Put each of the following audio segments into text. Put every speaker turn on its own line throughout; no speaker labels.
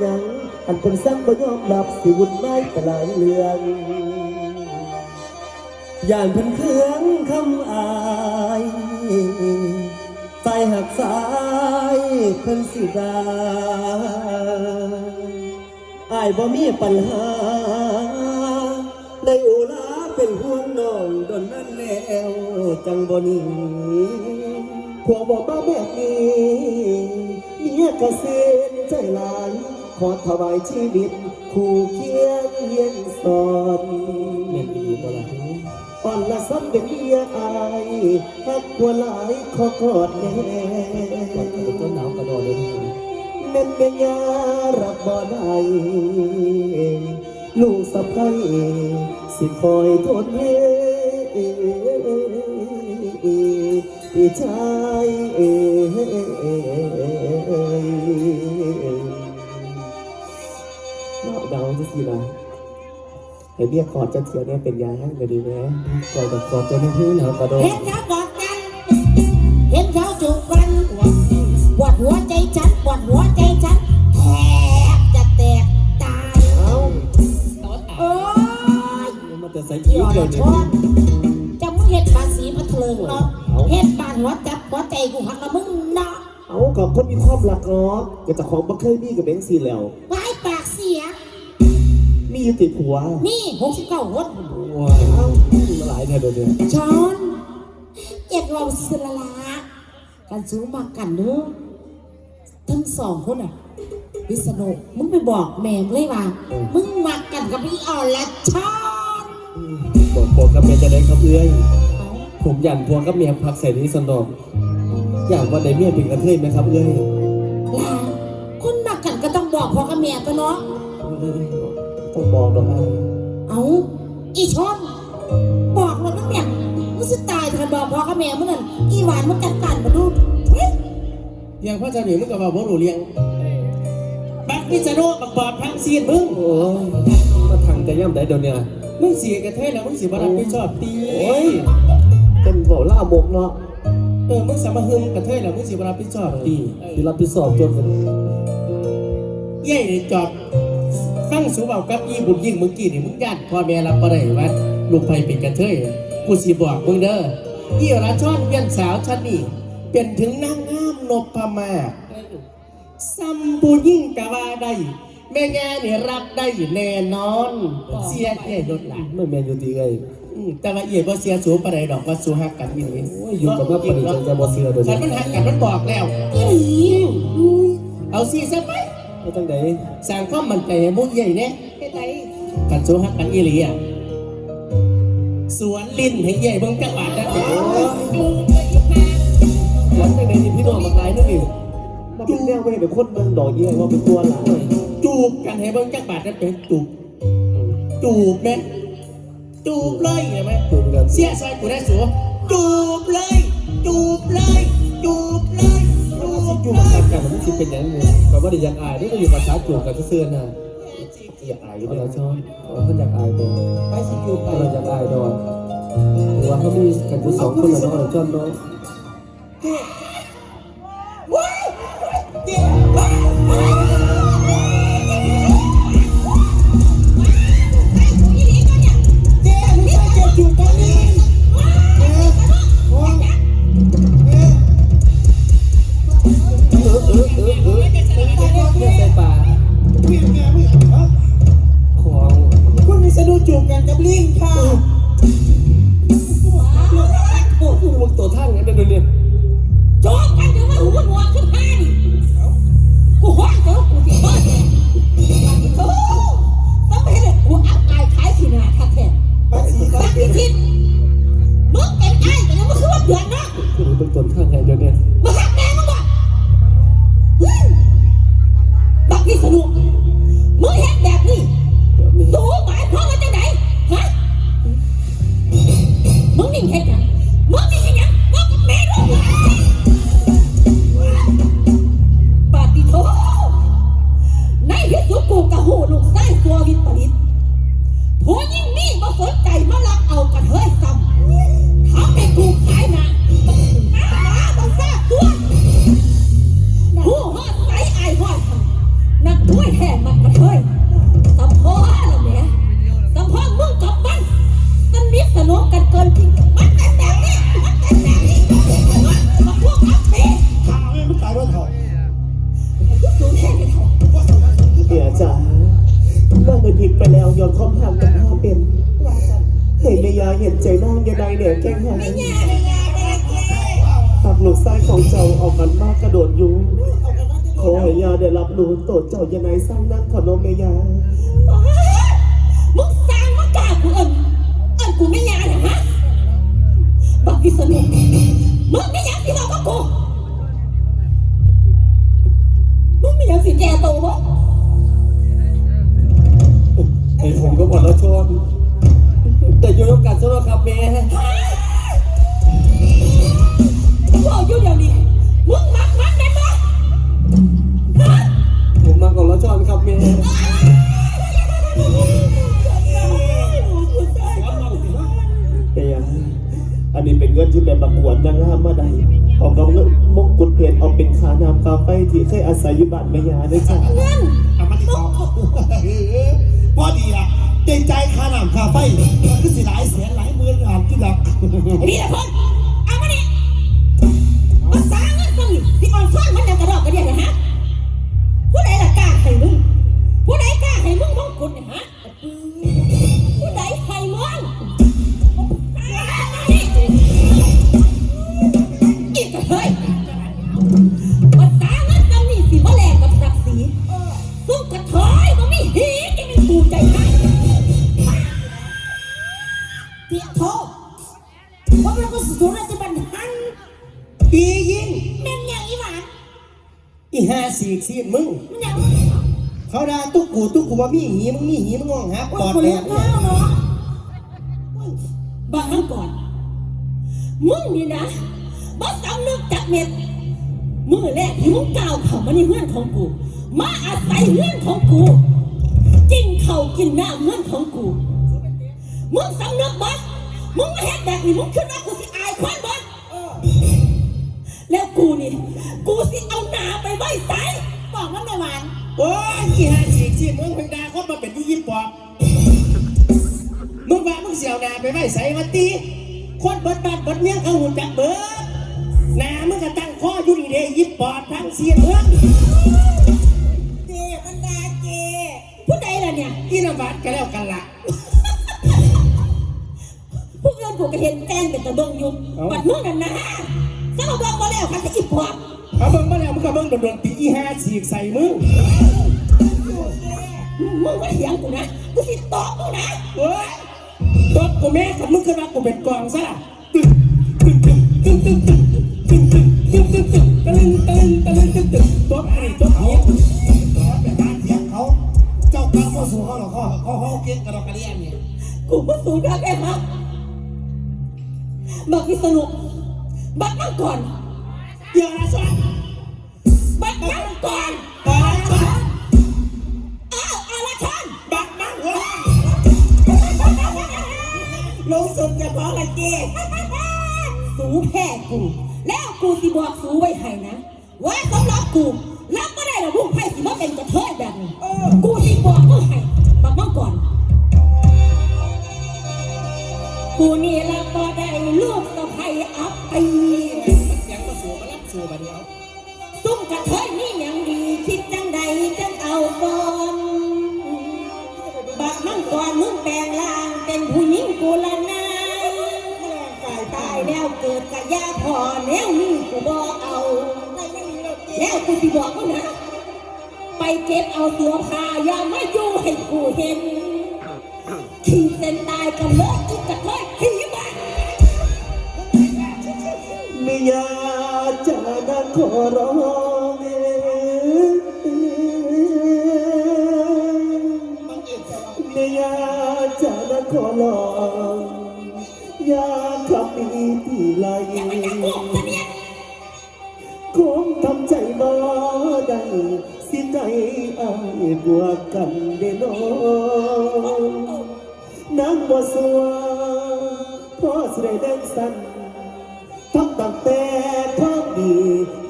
หยัง อันเป็นสั่งบ่ยอมรับสิวุ่นวายแต่หลายเรื่องย่านเพิ่นเครื่องคำอายไฟหักสายเพิ่นสิดาอายบ่มีปัญหาได้โอลาเป็นห่วงน้องดนนั้นแล้วจังบ่หนีพวกบอกมาแบบนี้เมียกระเซ็นใจหลาย ขอถวายชีวิตคู่เคียงเยียนสอนเล่นดีบ่ล่ะอ่อนละซ้ำเป็นเมียอายฮักกว่าหลายขอกอดแน่กอดต้นหนาวกระโดดเลยแม่นเมียารับบ่ได้ลูกสะพ้ายสิคอยทนเฮพี่ชายเอ เดาจะสิละไอเบี้ยคอร์ดจะเทียวเนี่ยเป็นยาให้เลยดีไหมคอยกับคอร์ดตัวนี้พื้นเหรอกระโดด
เห็นเขากอดกัน เห็นเขาจูบกันปวดหัวใจฉันปวดหัวใจฉันแทบจะแตกตาย
เอ้า
โอ้ย
มันจะใส่
ที่
อีก
อ่อน
เดี๋ยวนี้
ช้อนจะมึงเห็ดบาสีมาเถลิงเนาะเห็ดบานหัวจับหัวใจกูหักละมึงเนาะ
เอากับคนมีความรักเนาะกับเจ้าของบ่เคยมีกับแบงค์ซีแล้ว
ไว้ปากเสีย
มีอยู่ติดหัว
นี่หกสิบเก้าคน
ว้าวหลายเนี่ยเดี๋ยวนี้
ช้อนเอ็ดเราสละละกันสูงมากกันเด้อทั้งสองคนอะวิษณุมึงไปบอกแม่มึงเลยว่า มึงมากันกับพี่อ่อนและช้อน
บอกพวกกับเมียจะได้ครับเอื้อย
เอา
ผมยันพวกกับเมียพักใส่นี้สนองอยากว่าได้เมียเป็นกระเทยไหมครับเอื้อย
ลาคนมากันก็ต้องบอกพ่อกับแม่ตัวเนาะ
ต้องบอกดอกไอ้
เอาอีช้อนบอกเราตั้งแต่มึงจะตายถ้าบอกพ่อกับแม่มึงนั่นอีหวานมึงจัดการมาดูเฮ้ย
ยังพ่อจะหนีมึงกับว่าบ่รู้เลี้ยงบักพิษณุบักบอบทั้งซีนมึง
โอ้ยมาทางแต่ย่ำได้เดี๋ยวเนี้
มึงเสียกระเทยแล้วมึงสิบ่รับผิดชอบตี
โอ้ยเป็นบอกล่ามกเนาะ
เออมึงสามาหึมกระเทยแล้วมึงสิบ่รับผิดชอบตี
ที่รับผิดชอบตัวกัน
เย่นี่จอด ฟังสูเบากับอีบุญยิ่งเมื่อกี้นี่มึงญาติพ่อแม่รับบ่ได้ว่าลูกไผเป็นกระเทยกูสิบอกมึงเด้ออีราชอนเวียนสาวชันนี่เป็นถึงนางงามนพมาซัมบูยิ่งกะว่าได้แม่แง่นี่รับได้แน่นอน เสียเย่ยศหลาน
ไม่แมนอยู่ดีไง
แต่ว่าเอ๋บ่เสียสูปานใดดอกว่าสูหักกันอีหลี
โอ้ยอยู่กับว่าปนิจังจะบ่เสือเดี๋ยว
ฉันมันหักกันมันบอกแล้ว
อีหลีอุ้ย
เอาสิซะไป
ไม่ตั้งไหน
สร้างความมั่นใจให้หมุ้งใหญ่แน่
เฮ็ดได
กันสูหักกันอีหลีอะสวนลิ้นให้ใหญ่เบิ่งจักบาทนะ
หลังจากไหนนี่พี่น้องมาตายนั่นนี่มาเป็นแนวไม่เป็นคนเมืองดอกเยี่ยว่าเป็นตัวหลัง
จูบกันให้เบิ่งจักบาทนั่นเป็นจูบจูบแม่จูบเลยเห็นไหม
ตัวกัน
เสียซอยกูได้สูจูบเลยจูบเลยจูบเลยจูบ
อยู่มายกันกันมันสิเป็นอย่างนี้ก็ว่าเด้อยากอายนี่ก็อยู่กับสาวจูบกับเสื้อน่ะอยากอายอยู่แล้วชอบเขาอยากอายตัว
ไปสิอยู่ไป
เราอยากอายดอนหรือว่าเขามีกันอยู่สองคนแล้วเรา
ชอบ
เนาะ
ผัวยิ่งนี่มาสนใจมาลักเอากันเฮ้ยซ้ำทำให้กูขายหนะหมาบังซาตัวผู้ฮอดใสไอายฮอดนักมวยแท้มันกระเทยสัมพ่อละแหม่สัมพอมึงกับมันสนิทสนมกันเกินจริงมันเป็นแบบนี้มันเป็นแบบนี้มาพวกอัปเดต
ข่าวไม่ตายว่าเถ่า
สูญแท้เลยเถอะ
เดี๋ยวจ้าว่าเงินผิดไปแล้วยอมความห่างกันพ่อเป็นเห็นแม่ยาเห็นใจน้องยังไงเนี่ยแกล้งหายหากลูกชายของเจ้าออกกันมากกระโดดยู่ขอให้ยาได้รับรู้โตเจ้ายังไงสร้างนักขอนมแม่ยา
มึงสร้างมากล้ากูเอิญเอิญกูไม่ยาเหรอฮะบักวิษณุมึงไม่ยากสิบอกกับกูมึงไม่อยากสิแก่โตวะ
ไอ้ผมก็หมดแล้วชน แต่อยู่ร่วมกันสำหรับครับแม่
บอกอยู่เดี๋ยวนี้มึงมักมันแม่นบ่ฮะ
ผมมาก่อนแล้วชอนครับแม่แม่ยาอันนี้เป็นเงินที่แม่ประกวดนางงามมาได้ออกกับเงินมงกุฎเพชรเอาเป็นขาน้ำคาไฟที่เคยอาศัยอยู่บ้านแม่ยาด้วยจ้ะ
เงิน
เอามาที่ต่อพอดีอะ เต็มใจค่าน้ำค่าไฟคือสิหลายแสนหลายหมื่นหลา
นที่หลักไอ้นี่แหละคน
อีห้าสี่ซีนมึง
มันยัง
เขาด่าตุ๊กกูตุ๊กกูว่ามีหีมึงมีหีมึงงองหาป
ว่า
อด
คน
แด
เลี้ย
ง
ง
เนี่
ข้าวยเนาะบางครั้งก่อน มึงนี่นะมาสำนึกจากเม็ดมือแรกที่มึงก้าวเข้ามาในเงื่อนของกู มาอาศัยเงื่อนของกู กินข้าวกินน้ำเงื่อนของกู มึงสำนึกบ่มึงมาเฮ็ดแบบนี้มึงคิดว่ากูสิอายคนบ่ แล้วกูนี่ กูสิเอาหนาไปไว้ใส่บอกมันไม่หวาน
โอ้ยอีห้าสี่ซีนมึงเพิ่งด่าคนมาเป็นยี่ยี่ปอบมึงว่ามึงเสียวหนาไปไม่ใส่มาตีคนเบิดบ้านเบิดเมียงเขาหุ่นจักเบิดหนามึงก็ตั้งข้ออยู่นี่เด้ยิบปอบทั้งเสียเมือง
เจมันดาเจผู้ใดล่ะเนี่ย
อีนวัดก็แล้วกันละ
พวกเรื่องกูก็เห็นแจ้งเป็นตะเบิงอยู่
เอ้า
บัดมึงนั่นนะ สมาเบิงมาแล้วค่ะจะอีพวก
เอาเบิ่งมาแล้วมึงก็เบิ่งโดนๆตีอีห้าฉีกใส่มึง
มึงไม่เถียงกูนะ กูสิตอบมึงนะ
เฮ้ยตบกูแม่ขันมึงขึ้นมากูเป็นกองซะล่ะตึ๊งตึ๊งตึ๊งตึ๊งตึ๊งตึ๊งตึ๊งตึ๊งตึ๊งตึ๊งตึ๊งตะลึงตะลึงตะลึงตึ๊งตึ๊งตบนี่ตบนี่
เป็นการเถียงเขา เจ้าก้าวเข้าสู่เขาหรอกเขาเขาเขาเก่งกระดอกกระเดียนเนี่ย
กูมาสูงกันแค่ฮะบักพิษณุ บักนั่งก่อน
เดี๋ยวนะสัน
บักนั่งก่อน
ตาสัน
อ้าวอาละชัน
บักมังหัว
ลงสุดจะพอละเจสูแพ้กู แล้วกูสิบอกสูไว้ให้นะ ว่าสำหรับกูรับไม่ได้หรอกลูกไพ่สิมาเป็นกระเทยแบบนี้กูสิบอกมึงให้บักมั่งก่อนกูนี่ละก็ได้ลูก สะใภ้อับปี
เสียงมาสู่มารับสู่มาเดียว
ตุ้มกระเทยนี่ยังดีคิดจังใดจังเอาก่อนบักมั่งก่อนมึงแปลงร่างเป็นผู้หญิงกูละนายตายแล้วเกิดกะยาพอแล้วนี่กูบอกเอาแล้วกูสิบอกมึงนะไปเก็บเอาเสื้อผ้าอย่ามาอยู่ให้กูเห็น ขีดเส้นตายกันเลยอีกกระเทยผี
ยากจะนั่งขอร้องไม่อยากจะนั่งขอร้องอยากขับปีที่ไหล
อย่ามาจับกูเสนียด
คงทำใจบ่ได้สิใจอายบวกกันเด้น้องนางบ่สวงพอสิได้ดินสั้น ทับตั้งแต่ท้องดี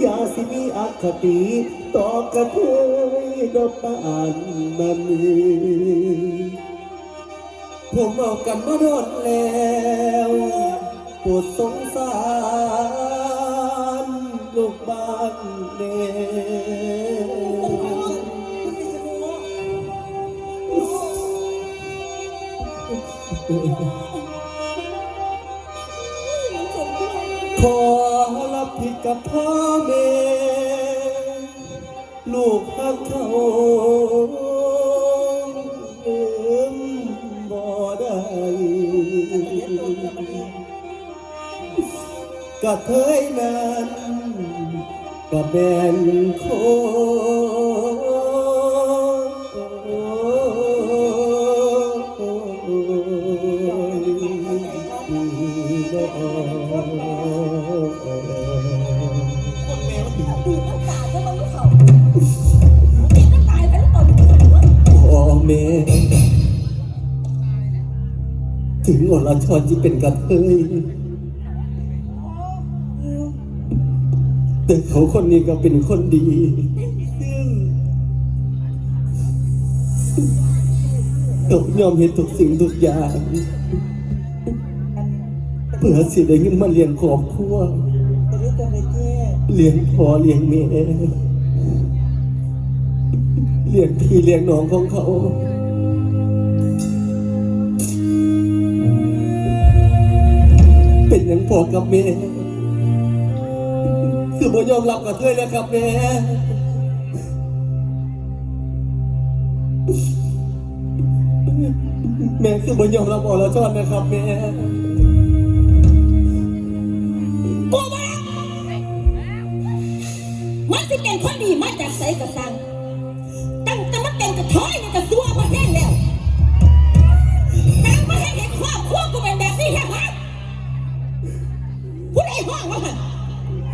อย่าสิมีอคติต่อกระเทยดอกปานนั้นผมเอากันมาโดนแล้วปรดสงสารลูกบ้านเน่ข กับพ่อแม่ลูกพักเขาเอิ้นบ่ได้กะเทยนั้นก็แบ่งโคน อแม่ถึงอรชรที่เป็นกระเทยแต่เขาคนนี้ก็เป็นคนดีต้องยอมเห็นทุกสิ่งทุกอย่าง เพื่อสิได้เงินมาเลี้ยงครอบครัวเลี้ยงพ่อเลี้ยงแม่ เลี้ยงพี่เลี้ยงน้องของเขา เป็นอย่างพ่อกับแม่คือบ่ยอมรับกับเธอแล้วครับแม่แม่คือบ่ยอมรับอรชรนนะครับแม่
กูบ่รักมันสิเป็นคนดีมาจากไสกระสัง แต่มันก็ซัวมาแห้งแล้วตั้งมาให้เห็นครอบครัวกูเป็นแบบนี้แค่ฮะผู้ใดห้องวะฮะ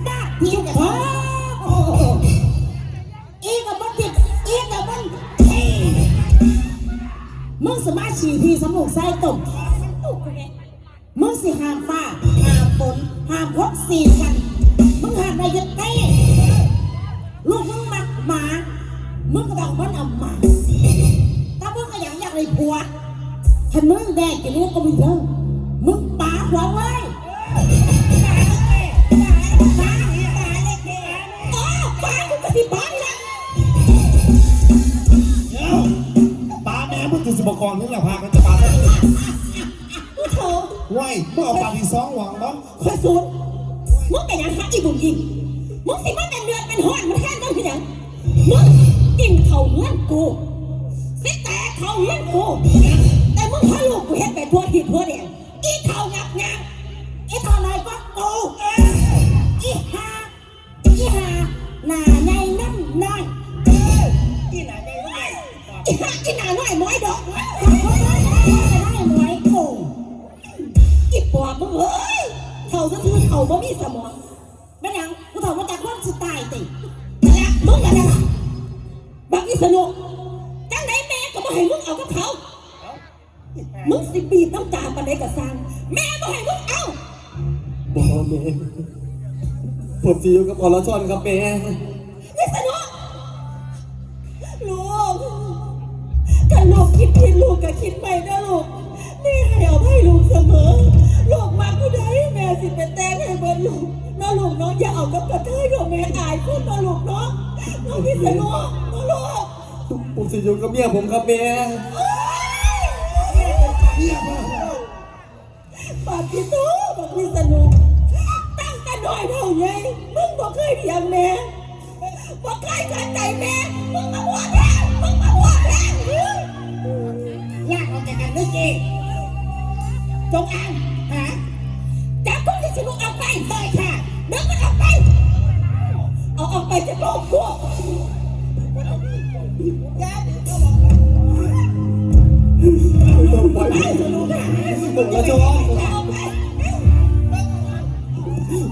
บ้าพี่กับพ่อโอ้โหอีกับมันผิดอีกับมันเท่มึงสมาชีทีสมุกไส้ตกมึงสิห้ามฟ้าห้ามฝนห้ามพกสีกันมึงห้ามนยยเต้ลูกมึงมักหมา มึงก็ต้องมันเอาหมาถ้ามึงก็อยากอยากเลยผัวถ้ามึงแดกจะรู้ก็ไม่เยอะมึงป่าหัวไว้ป่าอ๋อป่ากูก็สิป่านี่แหละ
เดี๋ยวปลาแม่มึงคือสิบกรนี่แหละพากันจะปลาได้
กูโถ
ไว้มึงเอาปลาที่สองหวังบ้าง
คอยสูนมึงเป็นยังฮะอีบุญยิงมึงสิมันเป็นเดือดเป็นห้อนมันแค่นั้นเป็นหยังมึง กินเขาเงื่อนกูสิแต่เขาเงื่อนกู แต่มึงพาลูกกูเห็นไปทั่วทิศทั่วแดนอีเขางับงับอีเท่าไหนก็กูอีหาอีหาหน้าใหญ่น้ำน้อยอีหน้าใหญ่น้อยอีหาอีหน้าน้อยม้อยดอกได้ม้อกงอีปอบมึงเอ้ยเท่าซะคือเท่าบ่มีสมองแม่นยังกูเท่ามาจากความสไตล์ติแหละมึงนั่นแหละ สนุกจังไหนแม่ก็บ่ให้มึงเอากับเขา มึงสิบีบน้ำตาปานใดก็สร้าง แม่บ่ให้มึงเอา
บ่แม่ผมจะอยู่กับอรชรครับแม่
อีสนุกลูกถ้าลูกคิดผิดลูกก็คิดใหม่นะลูกแม่ให้อภัยลูกเสมอ ลูกมาผู้ใดแม่สิเป็นแต่งให้เบิดลูกน้อลูกเน้องอย่าเอากับกระเทยของแม่อายคนน้อลูกเนาะน้องพี่สนุกน้อลูก
ผมจะอยู่กับเมียผมครับแม่
ปาปิโตบอกพี่สนุก ตั้งแต่น้อยเท่าไงมึงบอกเคยเถียงแม่บอกเคยขัดใจแม่มึงมาบวแล้มึงมาบวแล้วยากเอาแต่กันนึกเองจงอางฮะจับพวกที่สนุกเอาไปเลยค่ะนึกมันออกไป เอาออกไปจากโลกพวก ป
ต้องไป
ไปสนุกค่ะ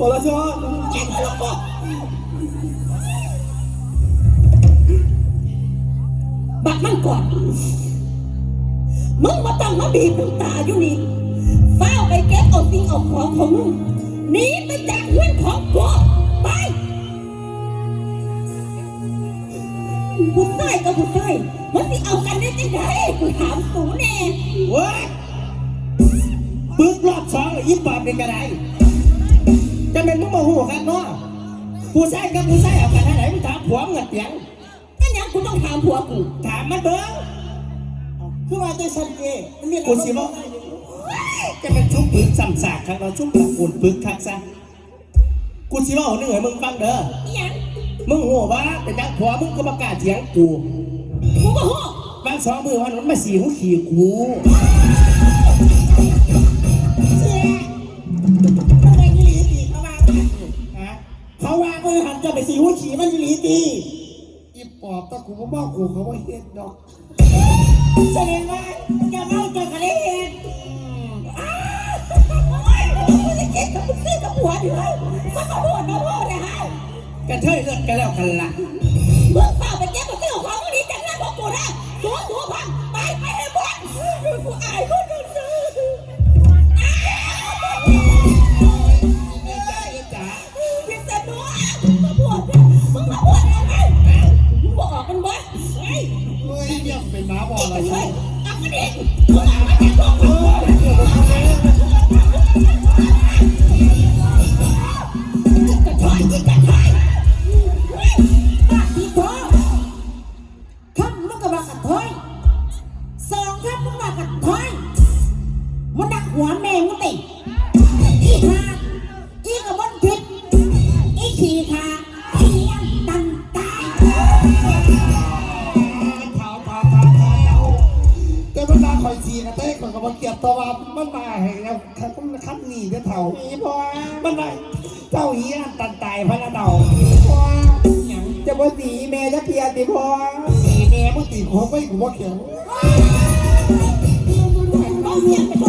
อรช
บักมันก่อนมึงมาต้องมาบีบน้ำตาอยู่นี่เฝ้าไปเก็บเอาสิ่งเอาของของมึงหนีไปจากเงื่อนของกู ผู้ชายกับผู้ชายมันสิเอากันได้จังไดกูถามสูแน่
เว้ยปึกรอบสองเลยยิบปอบเป็นกระไดจะเป็นมึงมาหูกันเนาะผู้ชายกับผู้ชายเอากันที่ไหนมึงถามผัวมึงอะเตียง
นั่นยังกูต้องถามผัวกู
ถามมันเบิ้ง
คือว่าใจสันเกมันมี
กูสิบอกจะเป็นชุ่มปึกซ้ำซากครับเราชุ่มปากฝุ่นปึกคักซะกูสิบอกหนึ่งให้มึงฟังเด้อ
อีหยัง
มึงหัวว่าเป็นนักผัวมึงก็ประกล้าศเถียงกู
กูก็ฮู้
บางสองมือวันนั้นมาสีหูขี่กู
อะไรยี่หลีตีเขาว่า
ฮะ
เขาว่าก็หันจะไปสีหัวขี่มันยี่หลีตีอีปอบตะกูก็บอกกูเขาว่าเฮ็ดดอกแสดงว่าจะเมาจะกระเด็น
กูจะเก็บกับมึงซื้อกับผัวดิเว้ยมันก็พูดมาพูดนะฮะ
กระเทยเลิกกันแล้วกันละเมื่
อเปล่าไปเก็บกับซื้อของมึงนี่จังนั้นของกูนะ บ้าน
ตา
ยแล้วถ้าต้องขับ
ห
นีจะเถ่าอีพอ
มันตาเจ้าเฮียตันตายพระเต่าพอจะบ่ตีแม่จะเพียติพอตีแม่บ่ตีหัวไปกูบเขียเอา
เมียไป